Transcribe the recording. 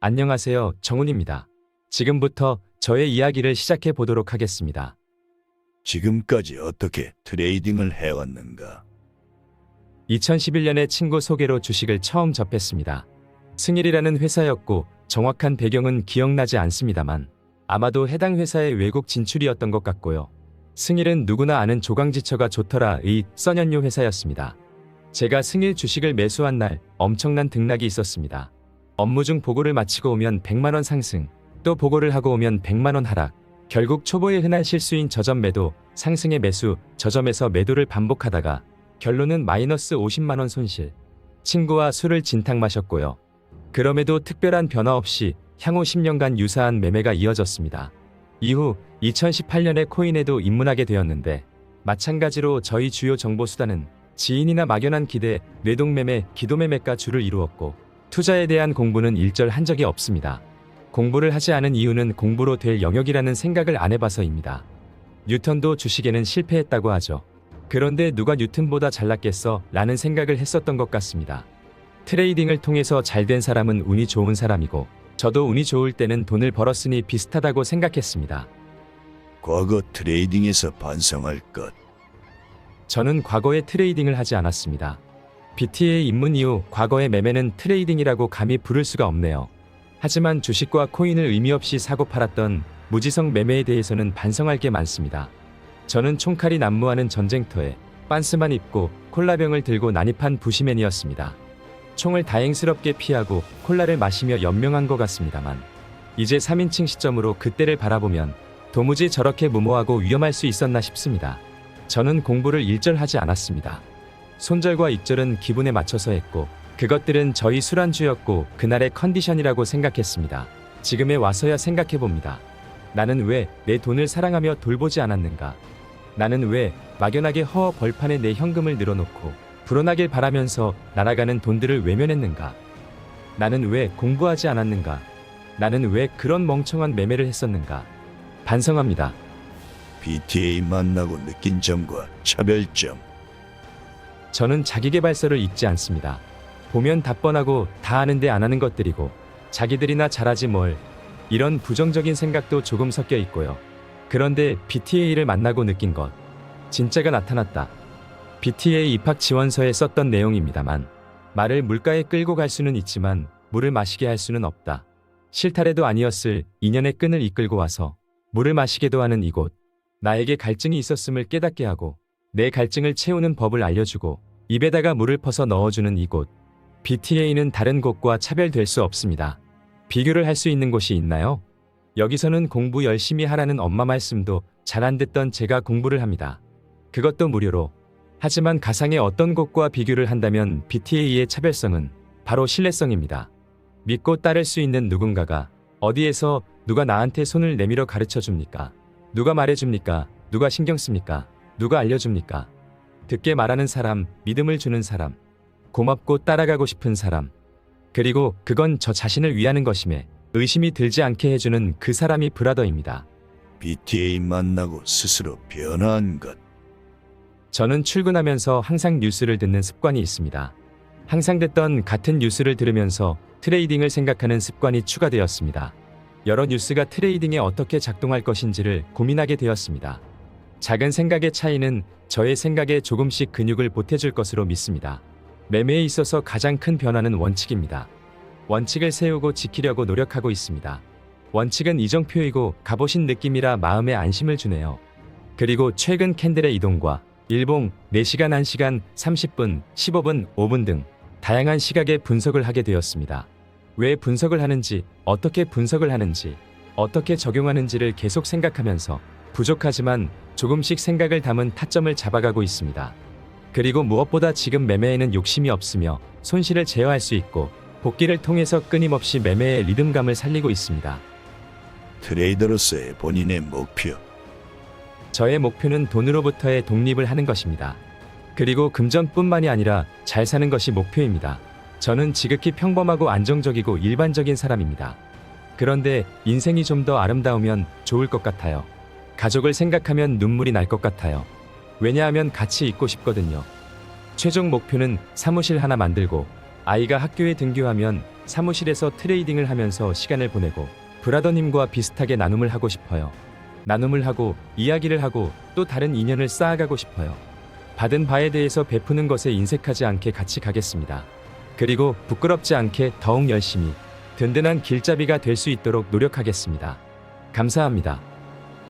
안녕하세요. 정훈입니다. 지금부터 저의 이야기를 시작해 보도록 하겠습니다. 지금까지 어떻게 트레이딩을 해왔는가? 2011년에 친구 소개로 주식을 처음 접했습니다. 승일이라는 회사였고 정확한 배경은 기억나지 않습니다만 아마도 해당 회사의 외국 진출이었던 것 같고요. 승일은 누구나 아는 조강지처가 좋더라의 써년료 회사였습니다. 제가 승일 주식을 매수한 날 엄청난 등락이 있었습니다. 업무 중 보고를 마치고 오면 100만원 상승, 또 보고를 하고 오면 100만원 하락, 결국 초보의 흔한 실수인 저점 매도, 상승의 매수, 저점에서 매도를 반복하다가 결론은 마이너스 50만원 손실. 친구와 술을 진탕 마셨고요. 그럼에도 특별한 변화 없이 향후 10년간 유사한 매매가 이어졌습니다. 이후 2018년에 코인에도 입문하게 되었는데 마찬가지로 저희 주요 정보 수단은 지인이나 막연한 기대, 뇌동매매, 기도매매가 주를 이루었고 투자에 대한 공부는 일절 한 적이 없습니다. 공부를 하지 않은 이유는 공부로 될 영역이라는 생각을 안 해봐서입니다. 뉴턴도 주식에는 실패했다고 하죠. 그런데 누가 뉴턴보다 잘났겠어? 라는 생각을 했었던 것 같습니다. 트레이딩을 통해서 잘된 사람은 운이 좋은 사람이고 저도 운이 좋을 때는 돈을 벌었으니 비슷하다고 생각했습니다. 과거 트레이딩에서 반성할 것. 저는 과거에 트레이딩을 하지 않았습니다. BTA 입문 이후 과거의 매매는 트레이딩이라고 감히 부를 수가 없네요. 하지만 주식과 코인을 의미 없이 사고 팔았던 무지성 매매에 대해서는 반성할 게 많습니다. 저는 총칼이 난무하는 전쟁터에 빤스만 입고 콜라병을 들고 난입한 부시맨이었습니다. 총을 다행스럽게 피하고 콜라를 마시며 연명한 것 같습니다만 이제 3인칭 시점으로 그때를 바라보면 도무지 저렇게 무모하고 위험할 수 있었나 싶습니다. 저는 공부를 일절하지 않았습니다. 손절과 익절은 기분에 맞춰서 했고 그것들은 저희 술안주였고 그날의 컨디션이라고 생각했습니다. 지금에 와서야 생각해봅니다. 나는 왜 내 돈을 사랑하며 돌보지 않았는가? 나는 왜 막연하게 허 벌판에 내 현금을 늘어놓고 불어나길 바라면서 날아가는 돈들을 외면했는가? 나는 왜 공부하지 않았는가? 나는 왜 그런 멍청한 매매를 했었는가? 반성합니다. BTA 만나고 느낀 점과 차별점. 저는 자기계발서를 읽지 않습니다. 보면 답번하고 다 아는데 안 하는 것들이고 자기들이나 잘하지 뭘 이런 부정적인 생각도 조금 섞여 있고요. 그런데 BTA를 만나고 느낀 것 진짜가 나타났다. BTA 입학 지원서에 썼던 내용입니다만 말을 물가에 끌고 갈 수는 있지만 물을 마시게 할 수는 없다. 실타래도 아니었을 인연의 끈을 이끌고 와서 물을 마시게도 하는 이곳 나에게 갈증이 있었음을 깨닫게 하고 내 갈증을 채우는 법을 알려주고 입에다가 물을 퍼서 넣어주는 이곳. BTA는 다른 곳과 차별될 수 없습니다. 비교를 할 수 있는 곳이 있나요? 여기서는 공부 열심히 하라는 엄마 말씀도 잘 안 듣던 제가 공부를 합니다. 그것도 무료로. 하지만 가상의 어떤 곳과 비교를 한다면 BTA의 차별성은 바로 신뢰성입니다. 믿고 따를 수 있는 누군가가 어디에서 누가 나한테 손을 내밀어 가르쳐 줍니까? 누가 말해 줍니까? 누가 신경 씁니까? 누가 알려줍니까? 듣게 말하는 사람, 믿음을 주는 사람, 고맙고 따라가고 싶은 사람, 그리고 그건 저 자신을 위하는 것임에 의심이 들지 않게 해주는 그 사람이 브라더입니다. BTA 만나고 스스로 변화한 것. 저는 출근하면서 항상 뉴스를 듣는 습관이 있습니다. 항상 듣던 같은 뉴스를 들으면서 트레이딩을 생각하는 습관이 추가되었습니다. 여러 뉴스가 트레이딩에 어떻게 작동할 것인지를 고민하게 되었습니다. 작은 생각의 차이는 저의 생각에 조금씩 근육을 보태줄 것으로 믿습니다. 매매에 있어서 가장 큰 변화는 원칙입니다. 원칙을 세우고 지키려고 노력하고 있습니다. 원칙은 이정표이고 가보신 느낌이라 마음에 안심을 주네요. 그리고 최근 캔들의 이동과 일봉 4시간 1시간 30분, 15분, 5분 등 다양한 시각의 분석을 하게 되었습니다. 왜 분석을 하는지, 어떻게 분석을 하는지, 어떻게 적용하는지를 계속 생각하면서 부족하지만 조금씩 생각을 담은 타점을 잡아가고 있습니다. 그리고 무엇보다 지금 매매에는 욕심이 없으며 손실을 제어할 수 있고 복귀를 통해서 끊임없이 매매의 리듬감을 살리고 있습니다. 트레이더로서의 본인의 목표. 저의 목표는 돈으로부터의 독립을 하는 것입니다. 그리고 금전뿐만이 아니라 잘 사는 것이 목표입니다. 저는 지극히 평범하고 안정적이고 일반적인 사람입니다. 그런데 인생이 좀 더 아름다우면 좋을 것 같아요. 가족을 생각하면 눈물이 날 것 같아요. 왜냐하면 같이 있고 싶거든요. 최종 목표는 사무실 하나 만들고 아이가 학교에 등교하면 사무실에서 트레이딩을 하면서 시간을 보내고 브라더님과 비슷하게 나눔을 하고 싶어요. 나눔을 하고 이야기를 하고 또 다른 인연을 쌓아가고 싶어요. 받은 바에 대해서 베푸는 것에 인색하지 않게 같이 가겠습니다. 그리고 부끄럽지 않게 더욱 열심히 든든한 길잡이가 될 수 있도록 노력하겠습니다. 감사합니다.